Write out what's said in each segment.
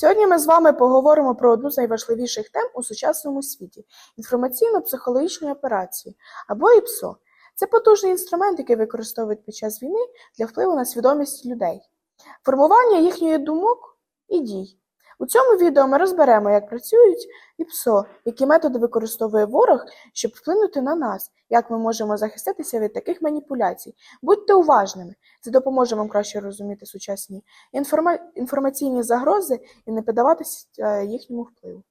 Сьогодні ми з вами поговоримо про одну з найважливіших тем у сучасному світі інформаційно-психологічні операції або ІПСО. Це потужний інструмент, який використовують під час війни для впливу на свідомість людей, формування їхньої думок і дій. У цьому відео ми розберемо, як працюють ІПСО, які методи використовує ворог, щоб вплинути на нас, як ми можемо захиститися від таких маніпуляцій. Будьте уважними, це допоможе вам краще розуміти сучасні інформа... інформаційні загрози і не піддаватися е, їхньому впливу.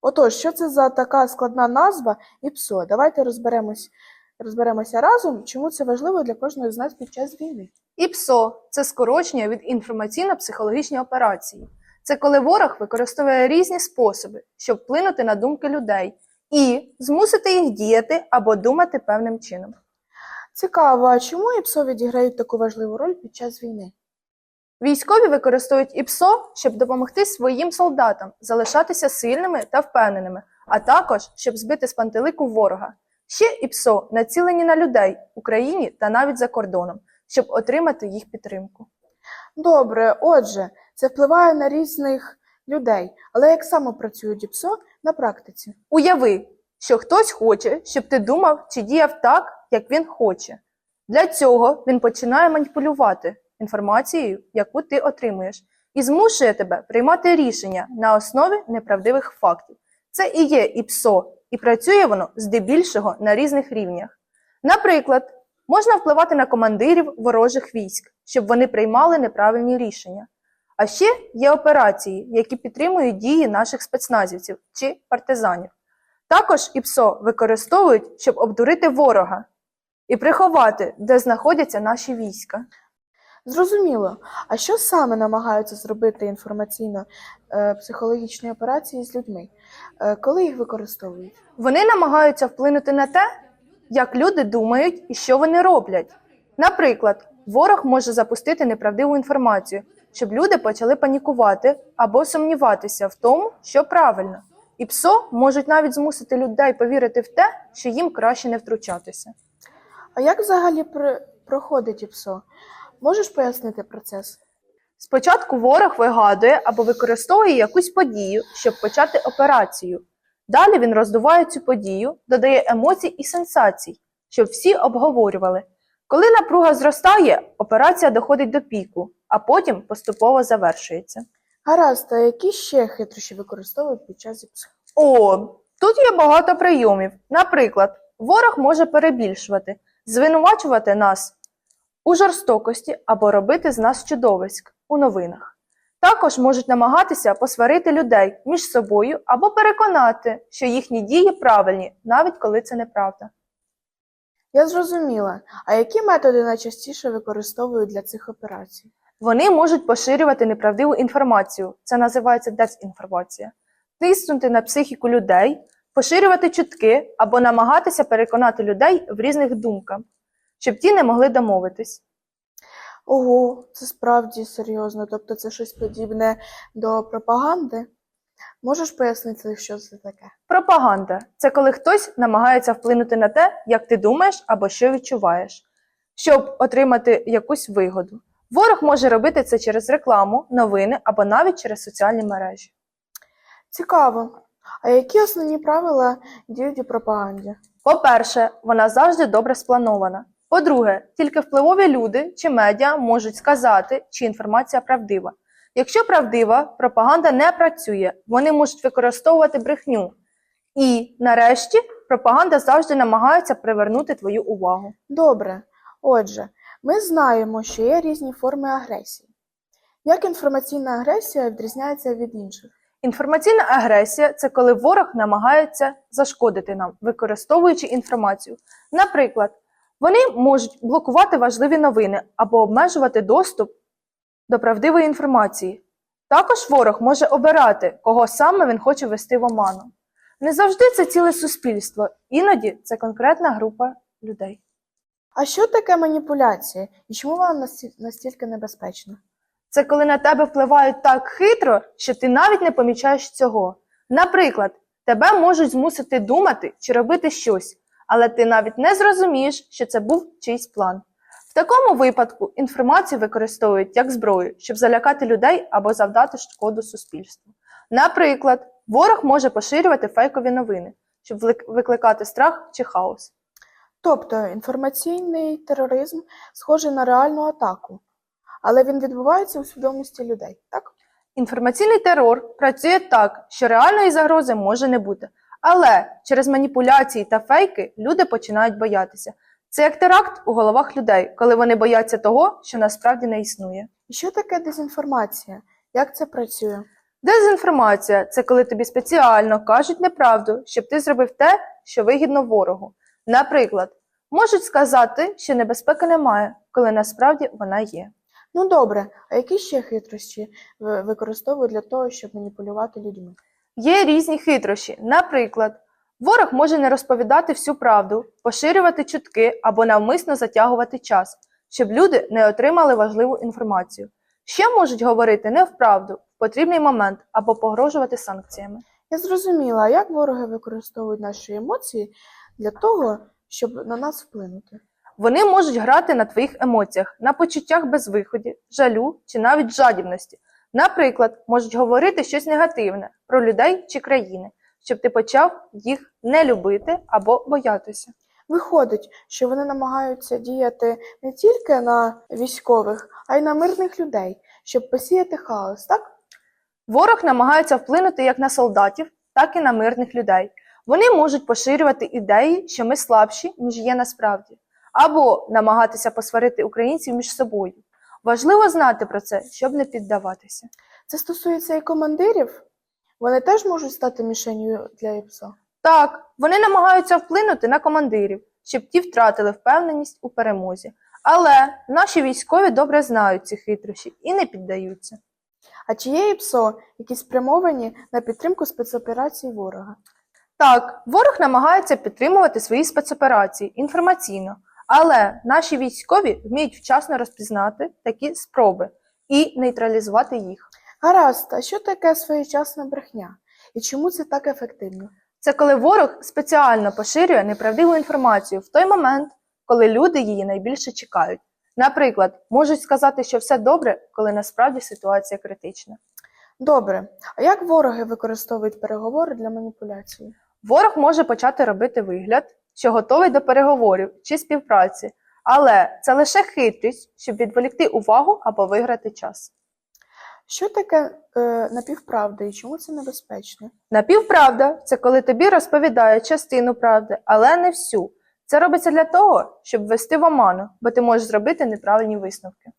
Отож, що це за така складна назва ІПСО? Давайте розберемось, розберемося разом, чому це важливо для кожного з нас під час війни. ІПСО це скорочення від інформаційно-психологічні операції. Це коли ворог використовує різні способи, щоб вплинути на думки людей і змусити їх діяти або думати певним чином. Цікаво, а чому ІПСО відіграють таку важливу роль під час війни? Військові використовують ІПСО, щоб допомогти своїм солдатам залишатися сильними та впевненими, а також щоб збити з пантелику ворога. Ще ІПСО націлені на людей в Україні та навіть за кордоном, щоб отримати їх підтримку. Добре, отже, це впливає на різних людей, але як саме працюють ІПСО на практиці? Уяви, що хтось хоче, щоб ти думав чи діяв так, як він хоче. Для цього він починає маніпулювати інформацією, яку ти отримуєш, і змушує тебе приймати рішення на основі неправдивих фактів. Це і є ІПСО, і працює воно здебільшого на різних рівнях. Наприклад, можна впливати на командирів ворожих військ, щоб вони приймали неправильні рішення. А ще є операції, які підтримують дії наших спецназівців чи партизанів. Також ІПСО використовують, щоб обдурити ворога і приховати, де знаходяться наші війська. Зрозуміло. А що саме намагаються зробити інформаційно-психологічні операції з людьми, Е, коли їх використовують? Вони намагаються вплинути на те, як люди думають і що вони роблять. Наприклад, ворог може запустити неправдиву інформацію, щоб люди почали панікувати або сумніватися в тому, що правильно. І ПСО можуть навіть змусити людей повірити в те, що їм краще не втручатися. А як взагалі пр- проходить ІПСО? Можеш пояснити процес? Спочатку ворог вигадує або використовує якусь подію, щоб почати операцію. Далі він роздуває цю подію, додає емоцій і сенсацій, щоб всі обговорювали. Коли напруга зростає, операція доходить до піку, а потім поступово завершується. Гаразд, а які ще хитрощі використовують під час ІПСО? О, тут є багато прийомів. Наприклад, ворог може перебільшувати, звинувачувати нас у жорстокості або робити з нас чудовиськ у новинах. Також можуть намагатися посварити людей між собою або переконати, що їхні дії правильні, навіть коли це неправда. Я зрозуміла. А які методи найчастіше використовують для цих операцій? Вони можуть поширювати неправдиву інформацію, це називається дезінформація, тиснути на психіку людей, поширювати чутки або намагатися переконати людей в різних думках, щоб ті не могли домовитись. Ого, це справді серйозно. Тобто це щось подібне до пропаганди? Можеш пояснити, що це таке? Пропаганда це коли хтось намагається вплинути на те, як ти думаєш або що відчуваєш, щоб отримати якусь вигоду. Ворог може робити це через рекламу, новини або навіть через соціальні мережі. Цікаво. А які основні правила діють у пропаганді? По-перше, вона завжди добре спланована. По-друге, тільки впливові люди чи медіа можуть сказати, чи інформація правдива. Якщо правдива, пропаганда не працює, вони можуть використовувати брехню. І, нарешті, пропаганда завжди намагається привернути твою увагу. Добре. Отже, ми знаємо, що є різні форми агресії. Як інформаційна агресія відрізняється від інших? Інформаційна агресія це коли ворог намагається зашкодити нам, використовуючи інформацію. Наприклад, вони можуть блокувати важливі новини або обмежувати доступ до правдивої інформації. Також ворог може обирати, кого саме він хоче вести в оману. Не завжди це ціле суспільство, іноді це конкретна група людей. А що таке маніпуляція і чому вона настільки небезпечна? Це коли на тебе впливають так хитро, що ти навіть не помічаєш цього. Наприклад, тебе можуть змусити думати чи робити щось, але ти навіть не зрозумієш, що це був чийсь план. В такому випадку інформацію використовують як зброю, щоб залякати людей або завдати шкоду суспільству. Наприклад, ворог може поширювати фейкові новини, щоб викликати страх чи хаос. Тобто інформаційний тероризм схожий на реальну атаку, але він відбувається у свідомості людей, так? Інформаційний терор працює так, що реальної загрози може не бути, але через маніпуляції та фейки люди починають боятися. Це як теракт у головах людей, коли вони бояться того, що насправді не існує. І що таке дезінформація? Як це працює? Дезінформація це коли тобі спеціально кажуть неправду, щоб ти зробив те, що вигідно ворогу. Наприклад, можуть сказати, що небезпеки немає, коли насправді вона є. Ну добре, а які ще хитрощі використовують для того, щоб маніпулювати людьми? Є різні хитрощі. Наприклад, ворог може не розповідати всю правду, поширювати чутки або навмисно затягувати час, щоб люди не отримали важливу інформацію. Ще можуть говорити невправду в потрібний момент або погрожувати санкціями. Я зрозуміла, як вороги використовують наші емоції для того, щоб на нас вплинути. Вони можуть грати на твоїх емоціях, на почуттях безвиході, жалю чи навіть жадібності. Наприклад, можуть говорити щось негативне про людей чи країни, щоб ти почав їх не любити або боятися. Виходить, що вони намагаються діяти не тільки на військових, а й на мирних людей, щоб посіяти хаос, так? Ворог намагається вплинути як на солдатів, так і на мирних людей. Вони можуть поширювати ідеї, що ми слабші, ніж є насправді, або намагатися посварити українців між собою. Важливо знати про це, щоб не піддаватися. Це стосується і командирів. Вони теж можуть стати мішенью для ІПСО. Так, вони намагаються вплинути на командирів, щоб ті втратили впевненість у перемозі. Але наші військові добре знають ці хитрощі і не піддаються. А чи є ІПСО, які спрямовані на підтримку спецоперацій ворога? Так, ворог намагається підтримувати свої спецоперації інформаційно, але наші військові вміють вчасно розпізнати такі спроби і нейтралізувати їх. Гаразд, а що таке своєчасна брехня? І чому це так ефективно? Це коли ворог спеціально поширює неправдиву інформацію в той момент, коли люди її найбільше чекають. Наприклад, можуть сказати, що все добре, коли насправді ситуація критична. Добре, а як вороги використовують переговори для маніпуляції? Ворог може почати робити вигляд, що готовий до переговорів чи співпраці, але це лише хитрість, щоб відволікти увагу або виграти час. Що таке е, напівправда і чому це небезпечно? Напівправда це коли тобі розповідають частину правди, але не всю. Це робиться для того, щоб ввести в оману, бо ти можеш зробити неправильні висновки.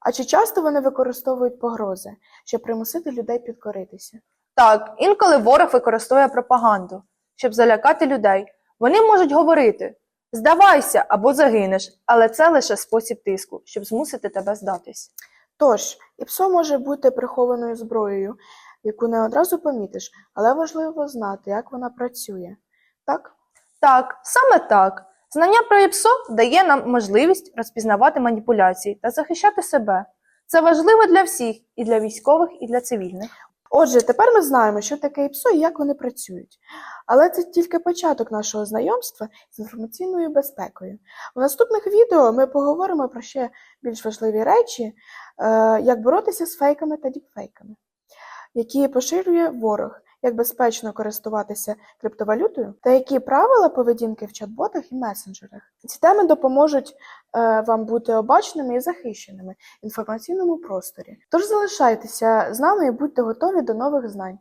А чи часто вони використовують погрози, щоб примусити людей підкоритися? Так, інколи ворог використовує пропаганду, щоб залякати людей. Вони можуть говорити здавайся або загинеш, але це лише спосіб тиску, щоб змусити тебе здатись. Тож, ІПСО може бути прихованою зброєю, яку не одразу помітиш, але важливо знати, як вона працює. Так? Так, саме так. Знання про ІПСО дає нам можливість розпізнавати маніпуляції та захищати себе. Це важливо для всіх, і для військових, і для цивільних. Отже, тепер ми знаємо, що таке ІПСО і як вони працюють. Але це тільки початок нашого знайомства з інформаційною безпекою. У наступних відео ми поговоримо про ще більш важливі речі, е, як боротися з фейками та діпфейками, які поширює ворог, як безпечно користуватися криптовалютою та які правила поведінки в чат-ботах і месенджерах. Ці теми допоможуть е, вам бути обачними і захищеними в інформаційному просторі. Тож залишайтеся з нами і будьте готові до нових знань.